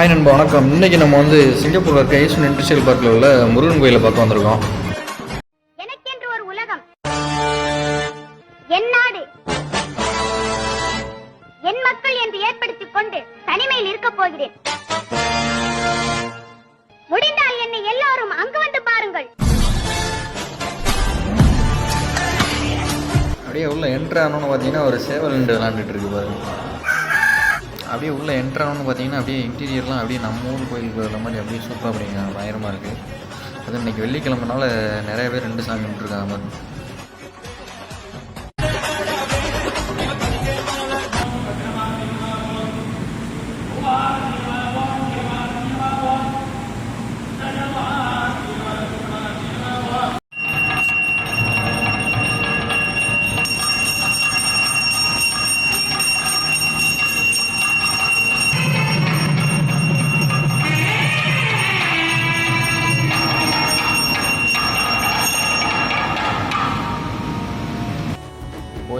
Hi நண்பா வணக்கம். இன்றைக்கி நம்ம வந்து சிங்கப்பூரில் இருக்க ஈஸ்வன் இண்டஸ்ட்ரியல் பார்க்கில் உள்ள முருகன் கோயிலை பார்க்க வந்திருக்கோம். என் மக்கள் என்று ஏற்படுத்திக் கொண்டு தனிமையில் இருக்கப் போகிறேன். முடிந்தால் என்னை எல்லாரும் அங்கு வந்து பாருங்கள். அப்படியே உள்ள என்ட்ரு ஆனோன்னு பார்த்தீங்கன்னா ஒரு சேவல் நின்று விளாண்டுட்டு இருக்கு பாருங்க. அப்படியே உள்ள என்ட்ரு ஆனோன்னு பார்த்தீங்கன்னா அப்படியே இன்டீரியர்லாம் அப்படியே நம்ம ஊர் கோயிலுக்கு வர மாதிரி அப்படியே சூப்பராக அப்படிங்க பயங்கரமாக இருக்குது அது இன்னைக்கு வெள்ளிக்கிழமனால நிறைய பேர் ரெண்டு சாமி கும்பிட்டுருக்காங்க.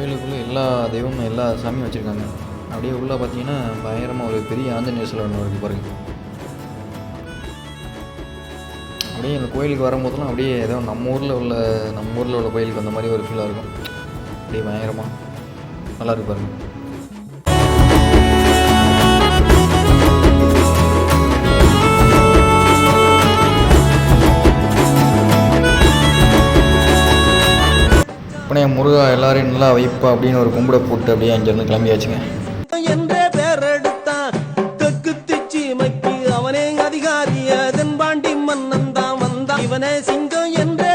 கோயிலுக்குள்ளே எல்லா தெய்வமும் எல்லா சாமியும் வச்சுருக்காங்க. அப்படியே உள்ளே பார்த்தீங்கன்னா பயங்கரமாக ஒரு பெரிய ஆஞ்சநேயர் சிலை ஒன்று இருக்குது பாருங்க. அப்படியே இந்த கோயிலுக்கு வரும்போதெல்லாம் அப்படியே ஏதோ நம்ம ஊரில் உள்ள நம்ம ஊரில் உள்ள கோயிலுக்கு அந்த மாதிரி ஒரு ஃபீலாக இருக்கும். அப்படியே பயங்கரமாக நல்லா இருக்கு பாருங்க. அப்படியே முருகா எல்லாரையும் நல்லா வைப்பா அப்படின்னு ஒரு கும்பிட போட்டு அப்படியே அங்கேருந்து கிளம்பியாச்சுங்க. என்றே பேரெடுத்தான் தெற்கு திச்சிமைக்கு அவனே அதிகாரி அதன் பாண்டி மன்னன் தான் வந்தான். இவனே சிங்கம் என்றே